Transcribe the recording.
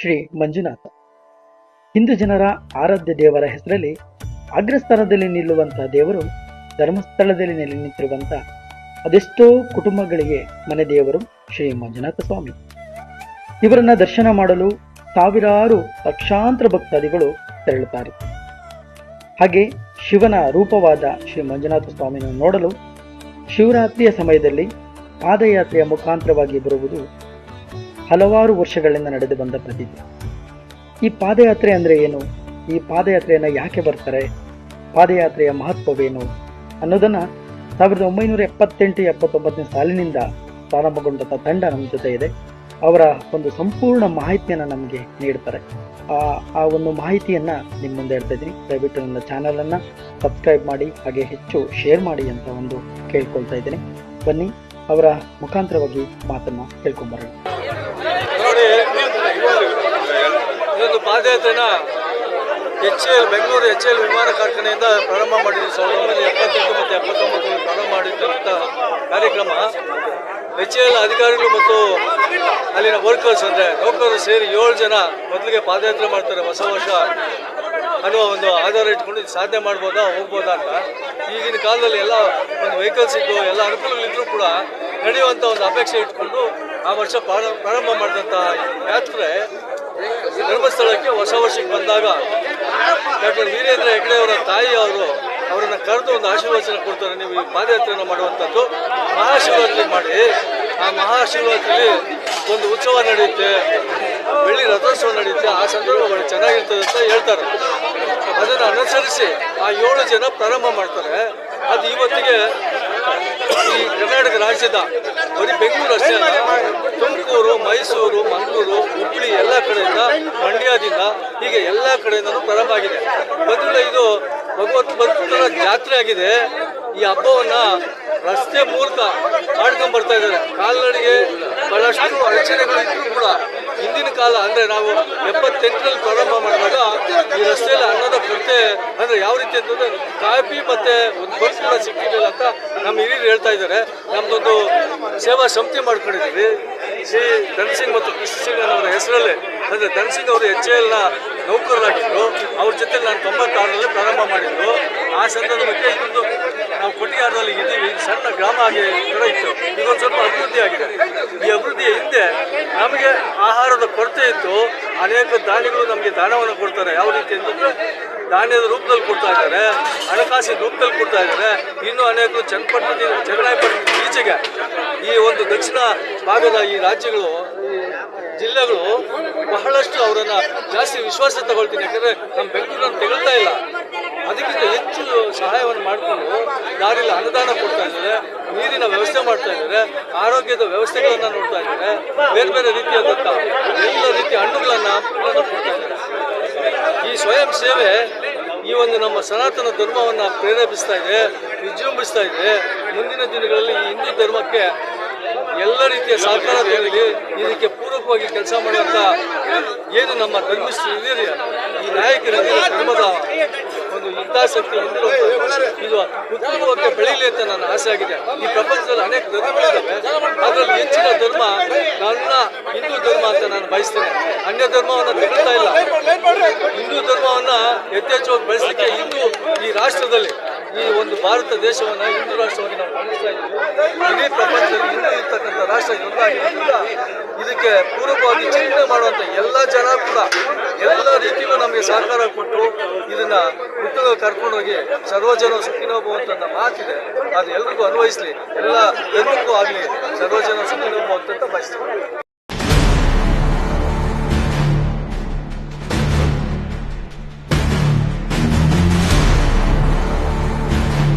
ಶ್ರೀ ಮಂಜುನಾಥ. ಹಿಂದೂ ಜನರ ಆರಾಧ್ಯ ದೇವರ ಹೆಸರಲ್ಲಿ ಅಗ್ರಸ್ಥಾನದಲ್ಲಿ ನಿಲ್ಲುವಂತಹ ದೇವರು ಧರ್ಮಸ್ಥಳದಲ್ಲಿ ನೆಲೆ ನಿಂತಿರುವಂತಹ ಅದೆಷ್ಟೋ ಕುಟುಂಬಗಳಿಗೆ ಮನೆ ದೇವರು ಶ್ರೀ ಮಂಜುನಾಥ ಸ್ವಾಮಿ. ಇವರನ್ನ ದರ್ಶನ ಮಾಡಲು ಸಾವಿರಾರು ಲಕ್ಷಾಂತರ ಭಕ್ತಾದಿಗಳು ತೆರಳುತ್ತಾರೆ. ಹಾಗೆ ಶಿವನ ರೂಪವಾದ ಶ್ರೀ ಮಂಜುನಾಥ ಸ್ವಾಮಿಯನ್ನು ನೋಡಲು ಶಿವರಾತ್ರಿಯ ಸಮಯದಲ್ಲಿ ಪಾದಯಾತ್ರೆಯ ಮುಖಾಂತರವಾಗಿ ಬರುವುದು ಹಲವಾರು ವರ್ಷಗಳಿಂದ ನಡೆದು ಬಂದ ಪ್ರತೀತಿ ಈ ಪಾದಯಾತ್ರೆ ಅಂದರೆ ಏನು? ಈ ಪಾದಯಾತ್ರೆಯನ್ನು ಯಾಕೆ ಬರ್ತಾರೆ? ಪಾದಯಾತ್ರೆಯ ಮಹತ್ವವೇನು? ಅನ್ನೋದನ್ನು ಸಾವಿರದ ಒಂಬೈನೂರ ಎಪ್ಪತ್ತೆಂಟು, ಎಪ್ಪತ್ತೊಂಬತ್ತನೇ ಸಾಲಿನಿಂದ ಪ್ರಾರಂಭಗೊಂಡಂಥ ತಂಡ ನಮ್ಮ ಜೊತೆ ಇದೆ. ಅವರ ಒಂದು ಸಂಪೂರ್ಣ ಮಾಹಿತಿಯನ್ನು ನಮಗೆ ನೀಡ್ತಾರೆ. ಆ ಒಂದು ಮಾಹಿತಿಯನ್ನು ನಿಮ್ಮ ಮುಂದೆ ಹೇಳ್ತಾ ಇದ್ದೀನಿ. ದಯವಿಟ್ಟು ನನ್ನ ಚಾನಲನ್ನು ಸಬ್ಸ್ಕ್ರೈಬ್ ಮಾಡಿ, ಹಾಗೆ ಹೆಚ್ಚು ಶೇರ್ ಮಾಡಿ ಅಂತ ಒಂದು ಕೇಳ್ಕೊಳ್ತಾ ಇದ್ದೀನಿ. ಬನ್ನಿ, ಅವರ ಮುಖಾಂತರವಾಗಿ ಮಾತನ್ನು ಕೇಳ್ಕೊಂಬರೋಣ ಇದೊಂದು ಪಾದಯಾತ್ರೆನ H L Bengaluru H L ವಿಮಾನ ಕಾರ್ಖಾನೆಯಿಂದ ಪ್ರಾರಂಭ ಮಾಡಿದ್ವಿ ಸಾವಿರದ ಒಂಬೈನೂರ ಎಪ್ಪತ್ತೆಂಟು ಮತ್ತು ಎಪ್ಪತ್ತೊಂಬತ್ತರಲ್ಲಿ ಪ್ರಾರಂಭ ಮಾಡಿದ್ದಂಥ ಕಾರ್ಯಕ್ರಮ. ಎಚ್ ಎಲ್ ಅಧಿಕಾರಿಗಳು ಮತ್ತು ಅಲ್ಲಿನ ವರ್ಕರ್ಸ್ ಅಂದರೆ ನೌಕರರು ಸೇರಿ ಏಳು ಜನ ಮೊದಲಿಗೆ ಪಾದಯಾತ್ರೆ ಮಾಡ್ತಾರೆ. ಹೊಸ ವರ್ಷ ಅನ್ನುವ ಒಂದು ಆಧಾರ ಇಟ್ಕೊಂಡು ಸಾಧನೆ ಮಾಡ್ಬೋದಾ, ಹೋಗ್ಬೋದಾ ಅಂತ. ಈಗಿನ ಕಾಲದಲ್ಲಿ ಎಲ್ಲ ಒಂದು ವೆಹಿಕಲ್ಸ್ ಇದ್ದು ಎಲ್ಲ ಅನುಕೂಲಗಳಿದ್ರು ಕೂಡ ನಡೆಯುವಂಥ ಒಂದು ಅಪೇಕ್ಷೆ ಇಟ್ಕೊಂಡು ಆ ವರ್ಷ ಪ್ರಾರ- ಪ್ರಾರಂಭ ಮಾಡಿದಂಥ ಯಾತ್ರೆ ಧರ್ಮಸ್ಥಳಕ್ಕೆ ಹೊಸ ವರ್ಷಕ್ಕೆ ಬಂದಾಗ ಡಾಕ್ಟರ್ ವೀರೇಂದ್ರ ಹೆಗ್ಡೆ ಅವರ ತಾಯಿ ಅವರು ಅವರನ್ನ ಕರೆದು ಒಂದು ಆಶೀರ್ವಚನ ಕೊಡ್ತಾರೆ. ನೀವು ಈ ಪಾದಯಾತ್ರೆಯನ್ನು ಮಾಡುವಂಥದ್ದು ಮಹಾಶಿವರಾತ್ರಿ ಮಾಡಿ. ಆ ಮಹಾಶಿವರಾತ್ರಿ ಒಂದು ಉತ್ಸವ ನಡೆಯುತ್ತೆ. ಬೆಳ್ಳಿ ರಥೋತ್ಸವ ನಡೆಯುತ್ತೆ. ಆ ಸಂದರ್ಭ ಬಹಳ ಚೆನ್ನಾಗಿರ್ತದೆ ಅಂತ ಹೇಳ್ತಾರೆ. ಅದನ್ನು ಅನುಸರಿಸಿ ಆ ಏಳು ಜನ ಪ್ರಾರಂಭ ಮಾಡ್ತಾರೆ. ಅದು ಇವತ್ತಿಗೆ ಕರ್ನಾಟಕ ರಾಜ್ಯದ ಬರೀ ಬೆಂಗಳೂರು ಅಷ್ಟೇ ತುಮಕೂರು, ಮೈಸೂರು, ಮಂಗಳೂರು ಹುಬ್ಬಳ್ಳಿ ಎಲ್ಲ ಕಡೆಯಿಂದ ಮಂಡ್ಯದಿಂದ ಹೀಗೆ ಎಲ್ಲ ಕಡೆಯಿಂದನೂ ಪ್ರಾರಂಭ ಆಗಿದೆ. ಬದಲು ಇದು ಭಗವತ್ ಭಕ್ತರ ಜಾತ್ರೆ ಆಗಿದೆ. ಈ ಹಬ್ಬವನ್ನು ರಸ್ತೆ ಮೂಲಕ ಮಾಡ್ಕೊಂಡ್ಬರ್ತಾ ಇದ್ದಾರೆ. ಕಾಲ್ನಡಿಗೆ ಬಹಳಷ್ಟು ಅಡಚಣೆಗಳು ಇದ್ರೂ ಕೂಡ ಹಿಂದಿನ ಕಾಲ ಅಂದ್ರೆ ನಾವು ಎಪ್ಪತ್ತೆಂಟರಲ್ಲಿ ಪ್ರಾರಂಭ ಮಾಡಿದಾಗ ಈ ರಸ್ತೆಯಲ್ಲಿ ಅನ್ನದ ಕೊರತೆ ಅಂದ್ರೆ ಯಾವ ರೀತಿ ಅಂತಂದ್ರೆ ಕಾಫಿ ಮತ್ತೆ ಒಂದು ಬಸ್ ಕೂಡ ಸಿಕ್ಕಿರಲಿಲ್ಲ ಅಂತ ನಮ್ಮ ಹಿರಿಯರು ಹೇಳ್ತಾ ಇದ್ದಾರೆ. ನಮ್ದೊಂದು ಸೇವಾ ಸಮಿತಿ ಮಾಡ್ಕೊಂಡಿದ್ದೀವಿ. ಶ್ರೀ ಧನ್ಸಿಂಗ್ ಮತ್ತು ಕೃಷ್ಣ ಸಿಂಗ್ ಅನ್ನೋರ ಹೆಸರಲ್ಲೇ ಅಂದ್ರೆ ಧನ್ಸಿಂಗ್ ಅವರು ಎಚ್ ಎಲ್ ನೌಕರರಾಗಿದ್ದರು ಅವ್ರ ಜೊತೆ ನಾನು ತೊಂಬತ್ತಾರರಲ್ಲಿ ಪ್ರಾರಂಭ ಮಾಡಿದ್ದು. ಆ ಸಂದರ್ಭಕ್ಕೆ ಇದೊಂದು ನಾವು ಕೊಟ್ಟಿಗಾರದಲ್ಲಿ ಇದ್ದೀವಿ. ಸಣ್ಣ ಗ್ರಾಮ ಆಗಿ ಇತ್ತು ಇದೊಂದು ಸ್ವಲ್ಪ ಅಭಿವೃದ್ಧಿ ಆಗಿದೆ. ಈ ಅಭಿವೃದ್ಧಿಯ ಹಿಂದೆ ನಮಗೆ ಆಹಾರದ ಕೊರತೆ ಇತ್ತು. ಅನೇಕ ದಾನಿಗಳು ನಮಗೆ ದಾನವನ್ನು ಕೊಡ್ತಾರೆ. ಯಾವ ರೀತಿ ಅಂತಂದ್ರೆ ಧಾನ್ಯದ ರೂಪದಲ್ಲಿ ಕೊಡ್ತಾ ಇದ್ದಾರೆ. ಹಣಕಾಸಿನ ರೂಪದಲ್ಲಿ ಕೊಡ್ತಾ ಇದ್ದಾರೆ. ಇನ್ನು ಅನೇಕರು ಚನ್ನಪಟ್ಟಣದಿಂದ ಚನ್ನರಾಯಪಟ್ಟಣದ ಈಚೆಗೆ ಈ ಒಂದು ದಕ್ಷಿಣ ಭಾಗದ ಈ ರಾಜ್ಯಗಳು ಜಿಲ್ಲೆಗಳು ಬಹಳಷ್ಟು ಅವರನ್ನು ಜಾಸ್ತಿ ವಿಶ್ವಾಸ ತಗೊಳ್ತೀನಿ. ಯಾಕಂದರೆ ನಮ್ಮ ಬೆಂಗಳೂರನ್ನು ತೆಗಳ್ತಾ ಇಲ್ಲ. ಅದಕ್ಕಿಂತ ಹೆಚ್ಚು ಸಹಾಯವನ್ನು ಮಾಡಿಕೊಂಡು ಯಾರಿಲ್ಲ ಅನುದಾನ ಕೊಡ್ತಾ ಇದ್ದಾರೆ, ನೀರಿನ ವ್ಯವಸ್ಥೆ ಮಾಡ್ತಾ ಇದ್ದಾರೆ, ಆರೋಗ್ಯದ ವ್ಯವಸ್ಥೆಗಳನ್ನ ನೋಡ್ತಾ ಇದ್ದಾರೆ, ಬೇರೆ ಬೇರೆ ರೀತಿಯಾದಂಥ ಎಲ್ಲ ರೀತಿಯ ಹಣ್ಣುಗಳನ್ನು ಕೊಡ್ತಾ ಇದ್ದಾರೆ. ಈ ಸ್ವಯಂ ಸೇವೆ ಈ ಒಂದು ನಮ್ಮ ಸನಾತನ ಧರ್ಮವನ್ನು ಪ್ರೇರೇಪಿಸ್ತಾ ಇದೆ, ವಿಜೃಂಭಿಸ್ತಾ ಇದೆ. ಮುಂದಿನ ದಿನಗಳಲ್ಲಿ ಈ ಹಿಂದೂ ಧರ್ಮಕ್ಕೆ ಎಲ್ಲ ರೀತಿಯ ಸಹಕಾರ ನೀಡಿ ಇದಕ್ಕೆ ಪೂರಕವಾಗಿ ಕೆಲಸ ಮಾಡುವಂಥ ಏನು ನಮ್ಮ ಧರ್ಮಿಷ್ಠ ಇದೆಯಲ್ಲ ಈ ನಾಯಕರಿಗೆ ಹಿತಾಸಕ್ತಿ ಹೊಂದಿರುವಂತ ಇದು ಉತ್ತಮವಾಗಿ ಬೆಳೀಲಿ ಅಂತ ನನ್ನ ಆಸೆ ಆಗಿದೆ. ಈ ಪ್ರಪಂಚದಲ್ಲಿ ಅನೇಕ ಧರ್ಮಗಳಿದ್ದಾವೆ. ಅದರಲ್ಲಿ ಹೆಚ್ಚಿನ ಧರ್ಮ ನನ್ನ ಹಿಂದೂ ಧರ್ಮ ಅಂತ ನಾನು ಬಯಸ್ತೇನೆ ಅನ್ಯ ಧರ್ಮವನ್ನು ತೆಗೆದುತ್ತಾ ಇಲ್ಲ. ಹಿಂದೂ ಧರ್ಮವನ್ನ ಯಥೇಚ್ಛವಾಗಿ ಬೆಳೆಸಲಿಕ್ಕೆ ಹಿಂದೂ ಈ ರಾಷ್ಟ್ರದಲ್ಲಿ ಈ ಒಂದು ಭಾರತ ದೇಶವನ್ನು ಹಿಂದೂ ರಾಷ್ಟ್ರವಾಗಿ ನಾವು ಬಳಸ್ತಾ ಇದ್ದೀವಿ. ಇಡೀ ಪ್ರಪಂಚದಲ್ಲಿ ಹಿಂದೂ ಇರ್ತಕ್ಕಂಥ ರಾಷ್ಟ್ರ ಇದಕ್ಕೆ ಪೂರಕವಾಗಿ ಚಿಂತನೆ ಮಾಡುವಂಥ ಎಲ್ಲ ಜನ ಕೂಡ ಎಲ್ಲ ರೀತಿಯಲ್ಲೂ ನಮಗೆ ಸಹಕಾರ ಕೊಟ್ಟು ಇದನ್ನ ಉತ್ತಮ ಕರ್ಕೊಂಡೋಗಿ ಸರ್ವಜನ ಸುಖಿನೋ ಅಂತ ಮಾತಿದೆ. ಅದು ಎಲ್ರಿಗೂ ಅನ್ವಯಿಸ್ಲಿ. ಎಲ್ಲ ಜನಕ್ಕೂ ಆಗಲಿ ಸರ್ವಜನ ಸುಖಿನೋ ಭವಂತ ಅಂತ ಬಯಸ್ತೀವಿ